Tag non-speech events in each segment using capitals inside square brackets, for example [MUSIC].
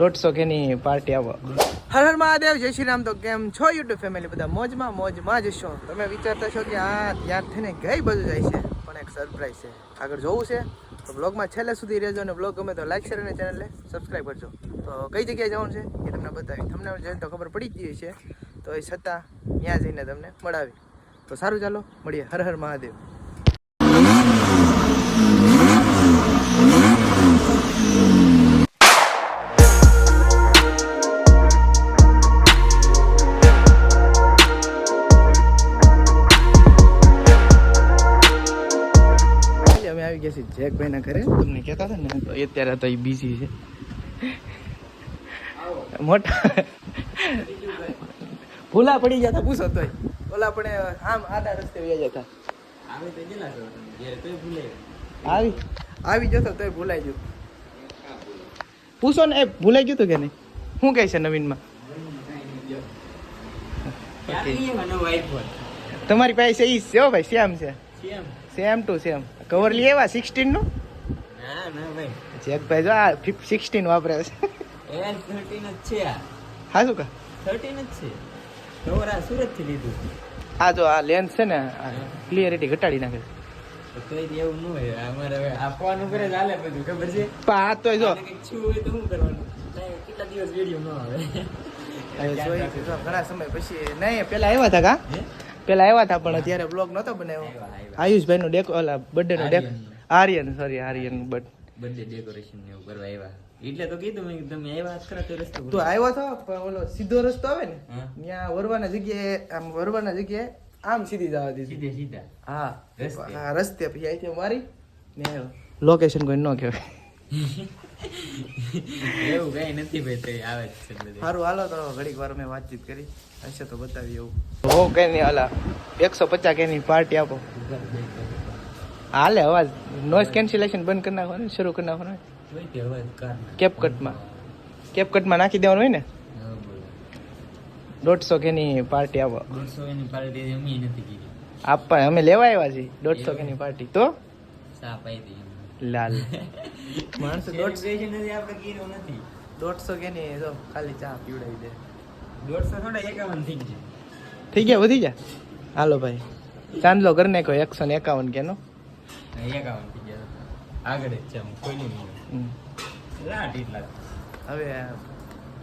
દોઢસો કેની પાર્ટી આવો. હર હર મહાદેવ, જય શ્રી રામ. તો કેમ છો યુટ્યુબ ફેમિલી? બધા મોજમાં મોજમાં જ છો. તમે વિચારતા છો કે આ ત્યાર થઈને ગઈ બધું જાય છે, પણ એક સરપ્રાઈઝ છે. આગળ જોવું છે, તો બ્લોગમાં છેલ્લે સુધી રહેજો અને બ્લોગ ગમે તો લાઈક શેર અને ચેનલને સબસ્ક્રાઈબ કરજો. તો કઈ જગ્યાએ જવાનું છે એ તમને બતાવી તમને જઈને તો ખબર પડી ગઈ છે તો એ છતાં ત્યાં જઈને તમને મળાવી તો સારું ચાલો, મળીએ. હર હર મહાદેવ. જેકભાઈના ઘરે? તમને કહેતા હતા ને તો અત્યારે તો એ બીજી છે. મોટા ભૂલા પડી જતા પૂછો તોય. ઓલા પણ આમ આડા રસ્તે વ્યા જતા આવી આવી જતો તોય ભૂલાઈ ગયું પૂછો ને એ ભૂલાઈ ગયું તું કે નહીં? શું કહે છે નવીનમાં? તમારી પાસે ઈ છે ભાઈ સેમ છે. સેમ ટુ સેમ કવર લઈ આવ્યા સિક્સટીનનું? જેકભાઈ જો આ સિક્સટીન વાપરે છે. હા શું કા આ જો આ લેન્સ છે ને ક્લિયરિટી ઘટાડી નાખે છે. આપવાનું કરે ચાલે બધું ખબર છે? પણ આ તો જો છું હોય તો શું કરવાનું? કેટલા દિવસ વીડિયો ન આવે? છે, જો ઘણા સમય પછી નહીં પેલા આવ્યા હતા કા? પેલા આવ્યા હતા પણ અત્યારે બ્લોગ નતો બનાવ્યો. આયુષભાઈ નો ડેકો ઓલા birthday no deco Aryan. Sorry Aryan but birthday decoration ને એવું કરવા આવ્યા એટલે તો કીધું મેં કીધું તમે આવ્યા જ ખરા તો રસ્તો તું આવ્યો તો પણ ઓલો સીધો રસ્તો આવે ને ત્યાં વરવાના જગ્યાએ આમ વરવાના જગ્યાએ આમ સીધી જવા દીધી. સીધે સીધા. હા. રસ્તે. હા રસ્તે. પછી અહીંથી મારી ને લોકેશન કોઈ ન કહેવાય. [LAUGHS] એવું કઈ નથી ભાઈ તો આવે છે સારું હાલો તો ઘડીક વાર મેં વાતચીત કરી. હશે તો બતાવી એવું. હો કઈ નહીં હાલા. એકસો પચાસ કેની પાર્ટી આપો. હાલે અવાજ. નોઈસ કેન્સલેશન બંધ કરી નાખવાનું શરૂ કરી નાખવાનું. કેપ કટમાં કેપ કટમાં નાખી દેવાનું હોય ને? દોઢસો કેની પાર્ટી આપો. દોઢસો કેની પાર્ટી અમે નથી કીધી. આપવા અમે લેવા આવ્યા છીએ. દોઢસો કેની પાર્ટી. તો? સાપ આવી લાલ. માણસો દોઢસો નથી આપણે કીધું નથી. દોઢસો કેની તો ખાલી ચા પીવડાવી દે. દોઢસો થોડા એકાવન થઈ જાય થઈ ગયા વધી ગયા? હાલો ભાઈ. ચાંદલો કરી નાખો એકસો ને એકાવન કેનો એકાવન થઈ ગયા. આગળ જ છે કોઈ નહીં. હમ. લાટ એટલા. હવે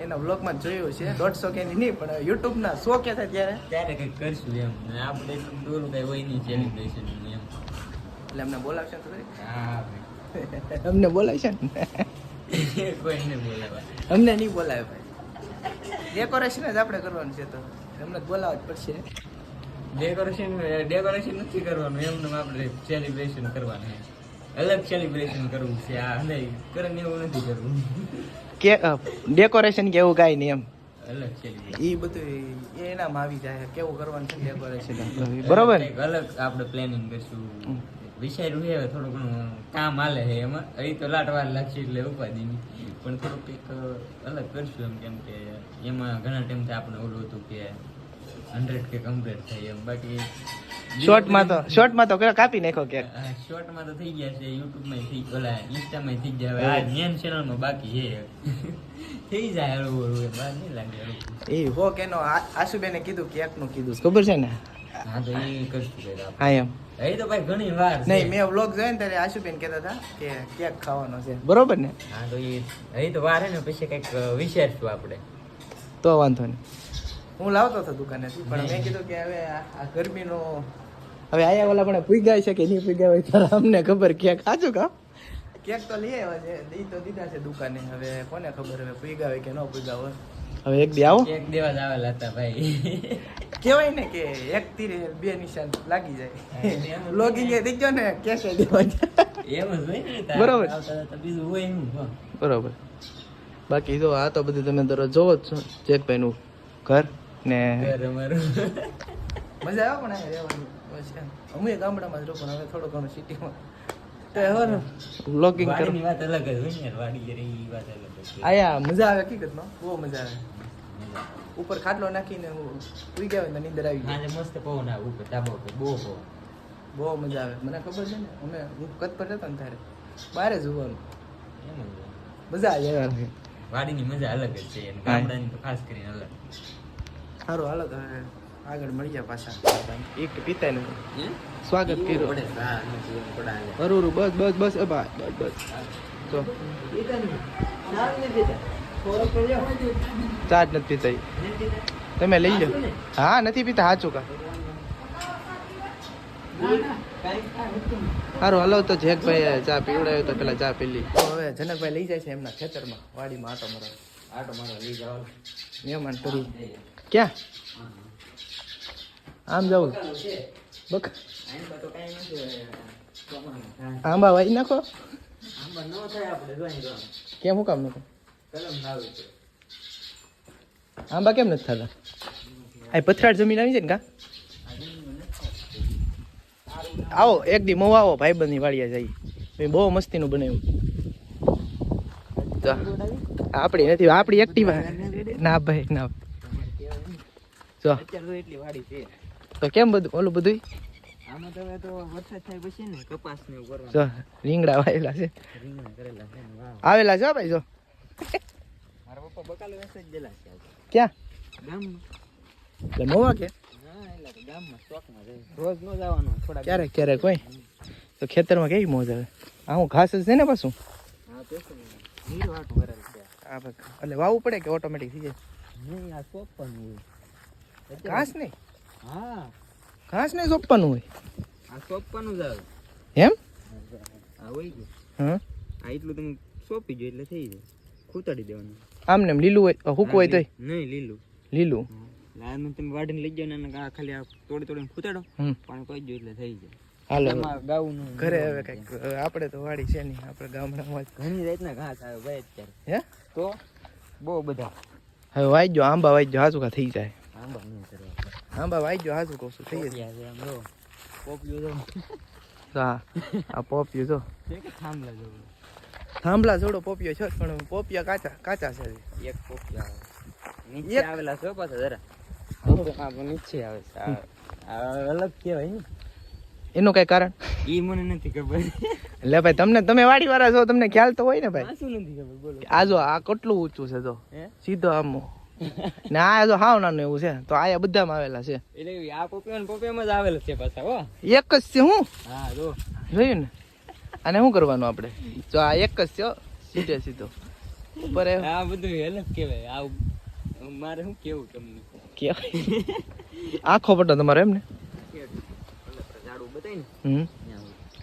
એના બ્લોગમાં જોયું છે દોઢસો કેની નહીં પણ યુટ્યુબના સો કે થાય ત્યારે ત્યારે કંઈક કરશું એમ. આપણે એટલું દોરું કઈ હોય નહીં સેલિબ્રેશન એમ. એટલે અમને બોલાવશે તો? હા ભાઈ. અમને બોલાવશે ને? કોઈને બોલાવા. અમને નહીં બોલાવે ભાઈ. ડેકોરેશન જ આપણે કરવાનું છે તો. અમને બોલાવવા જ પડશે. ડેકોરેશન ડેકોરેશન નથી કરવાનું. એમને આપણે સેલિબ્રેશન કરવાનું અલગ સેલિબ્રેશન કરવું છે. આ નહીં કરે એવું નથી કરવું. કે ડેકોરેશન કે એવું કાંઈ નહીં એમ. એ બધું એનામાં આવી જાય. કેવું કરવાનું છે ડેકોરેશન બરોબર અલગ આપણે પ્લાનિંગ કરશું. વિચાર્યું છે થોડું ઘણું કામ હાલે છે એમાં. અહીં તો લાટવા લાગશે એટલે ઉપાધિની. પણ થોડુંક કંઈક અલગ કરશું એમ કેમ કે એમાં ઘણા ટાઈમથી આપણે ઓલું હતું કે હંડ્રેડ કે કમ્પ્લીટ થાય એમ. બાકી શોર્ટમાં તો શોર્ટમાં તો કાપી નાખો કે? શોર્ટમાં તો થઈ ગયા છે યુટ્યુબમાં થઈ ઓલા ઇન્સ્ટામાં થઈ ગયા હવે આ મેન ચેનલમાં બાકી છે. થઈ જાય હળવું હળવું એમ નહીં લાગે એ હો કેનો આ- આશુબેને કીધું કેકનું કીધું ખબર છે ને? હા તો એ કરશું હા એમ. અહીં તો ભાઈ ઘણી વાર નહીં મેં વ્લોગ જોયો ને ત્યારે આશુબેન કહેતા હતા કે કેક ખાવાનો છે. બરોબર ને? હા તો એ તો વાર હે ને પછી કંઈક વિચારશું આપણે. તો વાંધો નહીં. હું લાવતો હતો દુકાનેથી પણ મેં કીધું કે હવે આ ગરમીનો હવે આયા ઓલા પણ પૂગ્યા છે કે નહીં પૂગ્યા હોય ત્યારે અમને ખબર ક્યાંક સાચું કા? ક્યાંક તો લઈ આવ્યા છે. દી તો દીધા છે દુકાને. હવે કોને ખબર હવે પૂગ્યા હોય કે ન પૂગ્યા હોય. હવે એક બે આવો. એક દેવા જ આવેલા હતા ભાઈ. કહેવાય ને કે એક તીરે બે નિશાન લાગી જાય. લોગિંગ એ થઈ ગયો ને કેસે દેવા એમ જ હોય બરોબર. બીજું હોય હો. બરોબર. બાકી જો આ તો બધું તમે દરરોજ જોવો જ છો. જેકભાઈ નું ઘર ને ઘર અમારું. મજા આવે પણ રહેવાનું. અમે ગામડામાં જ રોકો હવે થોડો ઘણું સિટીમાં વ્લોગિંગ કરો. વાત અલગ જ હોય ને વાડી રે ઈ વાત અલગ આયા મજા આવે હકીકતમાં? બહુ મજા આવે. ઉપર ખાટલો નાખીને ઉઈ ગયા હોય ને નીંદર આવી જાય આજે મસ્ત પવન આવે ઉપર ધાબા ઉપર બહુ પવન. બહુ મજા આવે. મને ખબર છે ને અમે હું કત પર જતો ને ત્યારે બારે જ જોવાનું. મજા આવી જાય વાડીની મજા અલગ જ છે ગામડાની ખાસ કરીને અલગ. સારું હાલો તો હવે. આગળ મળી જાય પાછા. એક પીતા સ્વાગત કર્યું. હા બસ બસ બસ એ બસ બસ. તો. ચા જ નથી પીતા તમે લઈ લો. હા નથી પીતા સાચું કા. સારું હલો તો જેકભાઈ ચા પીવડાવ્યો તો પેલા ચા પીલી તો હવે જનકભાઈ લઈ જાય છે એમના ખેતરમાં. વાડીમાં આટો મારો આટો મારો લઈ જવા મહેમાન કરી ક્યાં? આમ જવું બક આંબા વાઈ નાખો કેમ હું કામ નથી આંબા કેમ નથી થતા આ પથરાળ જમીન આવી છે ને કા આવો એક દી મો આવો ભાઈબંધની વાડિયા જઈ મેં બહુ મસ્તીનું બનાવ્યું આપણી નથી આપણી એક્ટિવા ના ભાઈ ના જો એટલી વાડી છે તો કેમ બધું? ઓલું બધું આમાં તો હવે તો વરસાદ થાય પછી ને કપાસ ને કરવાનું. જો રીંગણા વાયેલા છે. રીંગણા કરેલા છે આવેલા છે ભાઈ જો. મારા પપ્પા બકાલો વેસે દેલા છે ક્યાં? ગામમાં. એટલે મોવા કે? હા એટલે તો ગામમાં ચોકમાં રોજ નો જવાનું થોડા ક્યારેક ક્યારેક કોઈ? તો ખેતરમાં કેવી મોજ આવે? આ હું ઘાસ જ છે ને પાછું? એટલે વાવવું પડે કે ઓટોમેટિક થઈ જાય? ઘાસ નહીં? હા. ઘાસ નહીં સોંપવાનું હોય? આ સોપવાનું જ આવે. એમ? આ હોય ગયું હા. આ એટલું તમે સોંપી જો એટલે થઈ જાય. ખૂતાડી દેવાનું. આમને એમ લીલું હોય હુકું હોય તોય? નહીં લીલું. લીલું? લાલ તમે વાડીને લઈ જાઓ ને આ ખાલી આ તોડી તોડીને ખૂતાડો. પાણી કોઈ જો એટલે થઈ જાય. હાલો. ગાઉનું ઘરે હવે કંઈક આપણે તો વાડી છે નહીં આપણે ગામડામાં ઘણી જાતના ઘાસ આવે ભાઈ અત્યારે. હે? તો બહુ બધા. હવે વાઈજો આંબા વાઈજો હાજુ કા થઈ જાય. આંબા નહીં કરવા આંબા વાઈજો હાજુ કહું છું થઈ છે આમ જો. પોપિયો તો હા આ પોપિયો જો. થાંભલા જેવું થાંભલા જોડો પોપિયો છે પણ પોપિયા કાચા કાચા છે. એક પોપિયા આવે. નીચે આવેલા છે પાછા જરા. નીચે આવે છે. અલગ કહેવાય ને એનું કઈ કારણ? એ મને નથી ખબર. એટલે ભાઈ તમને તમે વાડી વાળા છો તમને ખ્યાલ તો હોય ને ભાઈ? આ શું નથી ખબર બોલો. આ જો આ કેટલું ઊંચું છે જો. હે? સીધો આમ. ને આ જો હાવ નાનું એવું છે. તો આયા બધામાં આવેલા છે. એટલે આ પોપિયો ને પોપિયામાં જ આવેલા છે પાછા હો. એક જ છે હું? હા જો. જોયું ને? અને શું કરવાનું આપણે? જો આ એક જ છે સીધે સીધો. ઉપર આ બધું અલગ કહેવાય. આ મારે શું કેવું તમને? કેવાય. આખો પટ્ટો તમારો એમ ને? હમ.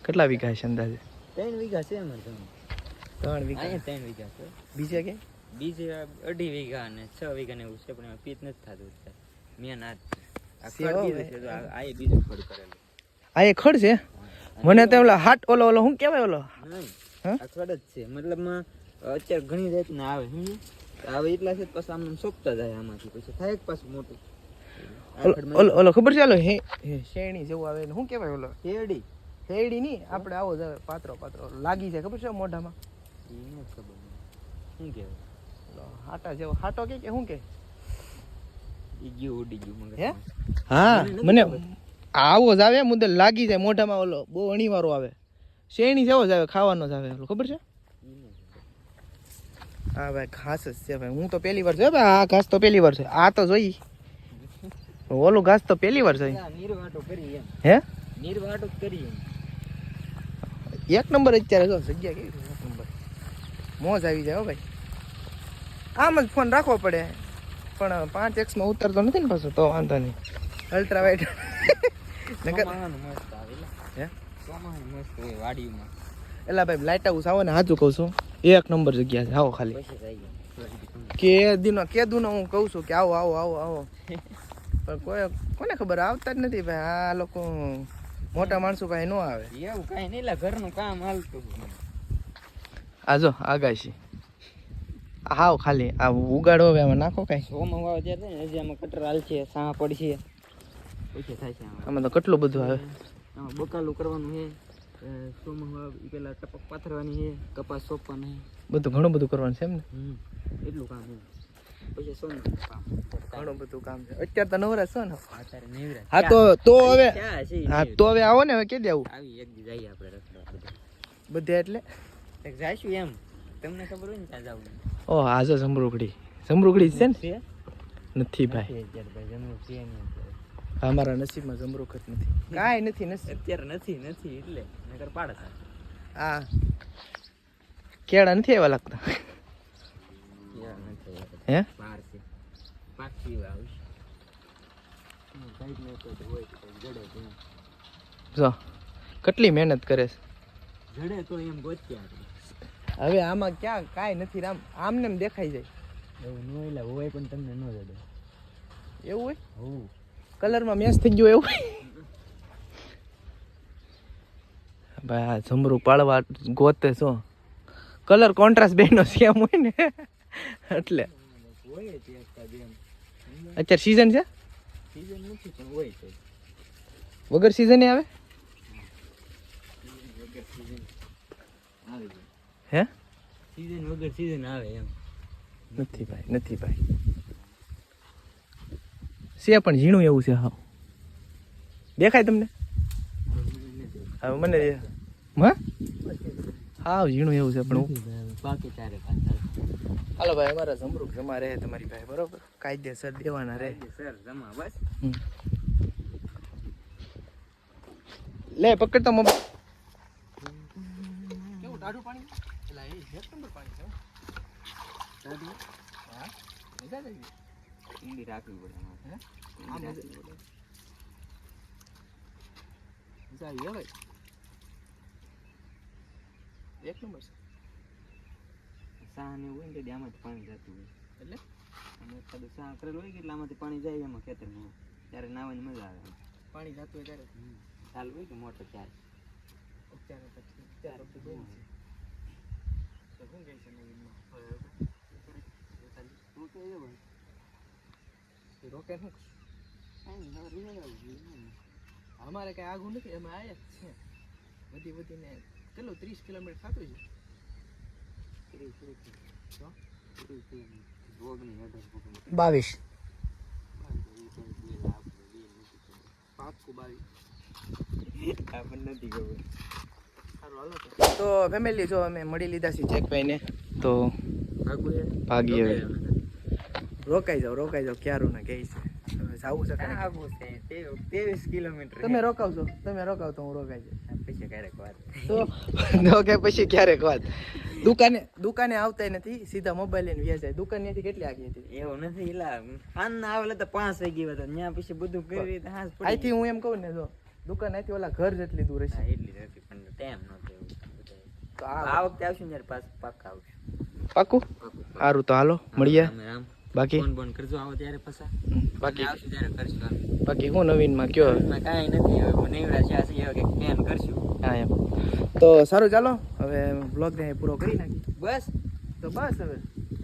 કેટલા વીઘા છે અંદાજે? ત્રણ વીઘા છે અમારે ત્રણ વીઘા. ત્રણ વીઘા છે. બીજા કે બીજે અઢી વીઘા અને છ વીઘા ને એવું છે પણ એમાં પીત નથી થતું અત્યારે. મેન આ જ આ ખડ બીજું છે તો આ આ એ બીજું ખડ કરેલું. આ એ ખડ છે? મને તો ઓલા હાટ ઓલો ઓલો શું કહેવાય ઓલો? આ ખડ જ છે. મતલબમાં અત્યારે ઘણી જાતના આવે સમજી આવે એટલા છે પછી આમ સોંપતા જાય આમાંથી પછી થાય જ પાછું મોટું. ઓલો- ખબર છે ઓલો હે હે, શેરણી જેવું આવે શું કહેવાય ઓલો? શેરડી. શેરડી નહીં આપણે આવો જ પાત્રો પાત્રો લાગી જાય ખબર છે મોઢામાં? ખબર. શું કહેવાય? હાટા જેવો. હાટો કે કે શું કે? ઈગ્યો ઉડી ગયું મગજ હે? હા મને આવો જ આવે મુદ્દે લાગી જાય મોઢામાં ઓલો બહુ અણીવારો આવે. શેરણી જેવો જ આવે ખાવાનો જ આવે ઓલો ખબર છે? હા ભાઈ ઘાસ જ છે ભાઈ. હું તો પહેલી વાર છે ભાઈ આ ઘાસ તો પહેલી વાર છે. આ તો જોઈ. ઓલું ઘાસ તો પહેલી વાર છે એમ. હે? નિર્વાટો કરી એમ. એક નંબર અત્યારે જો જગ્યા કેવી એક નંબર. મોજ આવી જાય હો ભાઈ. આમ જ ફોન રાખવો પડે. પણ પાંચ એક્સમાં ઉતરતો નથી ને પાછો તો વાંધો નહીં. અલ્ટ્રા વાઇટ એલા ભાઈ લાઇટ હાઉસ આવો ને સાચું કહું છું. એક નંબર જગ્યા છે આવો ખાલી. કે દીનો કે દુનો હું કહું છું કે આવો આવો આવો આવો. પણ કોઈ કોને ખબર? આવતા જ નથી ભાઈ. આ લોકો મોટા માણસો કાંઈ ન આવે. એવું કાંઈ નહીં એટલે ઘરનું કામ હાલતું. આ જો આગાશી હાવ ખાલી. આ ઉગાડો હવે આમાં નાખો કાંઈ. સોમાં વાવ ત્યારે ને હજી આમાં કટર હાલ છે સાહ પડશે. પછી થાય છે આમાં. આમાં તો કેટલું બધું આવે? આમાં બકાલું કરવાનું છે સોમ વાવ પેલા ટપક પાથરવાની છે કપાસ સોંપવાનું બધું ઘણું બધું કરવાનું છે એમ ને? એટલું કામ છે. પછી સોનું કામ. ઘણું બધું કામ છે. અત્યારે તો નવરા છો ને? અત્યારે નેવરા હા તો તો હવે છે હા તો હવે આવો ને હવે કે દેવું આવી? એક જઈએ આપણે રખડવા બધે. એટલે? જાઈશું એમ. તમને ખબર હોય ને ત્યાં જવું ઓ આ જો જમરૂખડી જમરૂખડી છે ને? નથી ભાઈ. અમારા નસીબમાં જમરૂખ જ નથી. કાંઈ નથી નસીબ અત્યારે નથી નથી એટલે. નગર પાડે હા. આ કેળા નથી એવા લાગતા. હે? જો કેટલી મહેનત કરે છે. જડે તો એમ ગોત્યા હવે આમાં ક્યાં કાંઈ નથી આમ આમને એમ દેખાઈ જાય. એવું ન એટલે હોય પણ તમને ન જડે. એવું હોય? હોવું કલરમાં મેચ થઈ ગયો એવું? ભાઈ આ જમરૂ પાળવા ગોતે છો. કલર કોન્ટ્રાસ્ટ બેનો સેમ હોય ને. એટલે. હોય અત્યારે સીઝન છે? સિઝન નથી પણ હોય છે વગર સીઝને આવે વગર સીઝન આવે છે હે? સીઝન વગર સીઝન આવે એમ. નથી ભાઈ નથી ભાઈ. છે પણ ઝીણું એવું છે હા. દેખાય તમને? હવે મને હા? હા ઝીણું એવું છે પણ બાકી ચારે હાલો ભાઈ અમારા જમરૂક જમા રહે તમારી ભાઈ બરોબર? કાયદેસર દેવાના રહે. સર જમા બસ. લે પકડ તો કેવું ટાઢું પાણી? એલા એ એક નંબર પાણી છે? હો. હા મજા આવી. ઈંડી રાખવી પડે. હે? મજા આવી હો ભાઈ? એક નંબર છે. સાહ ને હોય ને તે જ પાણી જતું હોય. એટલે? અને કદાચ સાહ કરેલું હોય કે એટલે આમાંથી પાણી જાય એમાં ખેતરમાં. ત્યારે નાવાની મજા આવે પાણી જતું હોય ત્યારે? ચાલુ હોય કે મોટર ચાલ? અત્યારે પછી અત્યારે બધું બંધ છે તો શું કહે છે નવીનમાં તું તો એ ભાઈ એ રોકે શું કાંઈ નહીં, હવે રિહાઈ આવવું જોઈએ ને. અમારે કઈ આગું નથી અમે આયા જ છે વધી વધીને કેટલું ત્રીસ કિલોમીટર થતું છે ત્રીસ, ત્રીસ, તો? ત્રીસ, ત્રીસ. ભોગની અઢાર ભોગની. બાવીસ બાકી એ કંઈ બે લાખ, બે નથી ખબર. પાક્કું બાવીસ આપણને નથી ખબર તો ફેમિલી જો અમે મળી લીધા છે જેકભાઈને તો ભાગીએ. હવે. રોકાઈ જાઓ રોકાઈ જાઓ ક્યારું ને કહે છે જવું છે? આવું છે ત્રેવીસ કિલોમીટર તમે રોકાવશો તમે રોકાવ તો હું રોકાઈ જાય પછી ક્યારેક વાત. તો કે પછી ક્યારેક વાત. દુકાને દુકાને આવતાય નથી સીધા મોબાઈલ લઈને વ્યાજ જાય. દુકાન ત્યાંથી કેટલી આગી હતી? એવું નથી એલા હાન ના આવેલા તો પાંચ વાગી ગયા હતા. ત્યાં પછી બધું કરી અહીંથી હું એમ કહું ને જો દુકાન અહીંથી ઓલા ઘર જેટલી દૂર હશે. એટલી નહોતો એવું તો આ આ વખતે આવશું ત્યારે પાછું પાક્કા આવશું. પાકું? સારું તો હાલો મળીએ. બાકી? ફોન બોન કરજો આવો ત્યારે પાછા. બાકી? આવશું ત્યારે કરશું બાકી હું નવીનમાં કયો? એમાં કાંઈ નથી હવે નેવડા છે હવે કંઈક પ્લાન કરશું. હા એમ. તો સારું ચાલો હવે બ્લોગ ને પૂરો કરી નાખી બસ તો બસ હવે.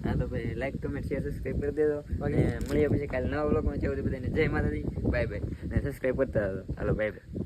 હા તો ભાઈ લાઈક કમેન્ટ શેર સબસ્ક્રાઈબ કરી દેજો. અને મળીએ પછી કાલે નવા બ્લોગમાં જવું બધાને જય માતાજી બાય બાય. અને સબસ્ક્રાઈબ કરતા રહો હાલો બાય બાય.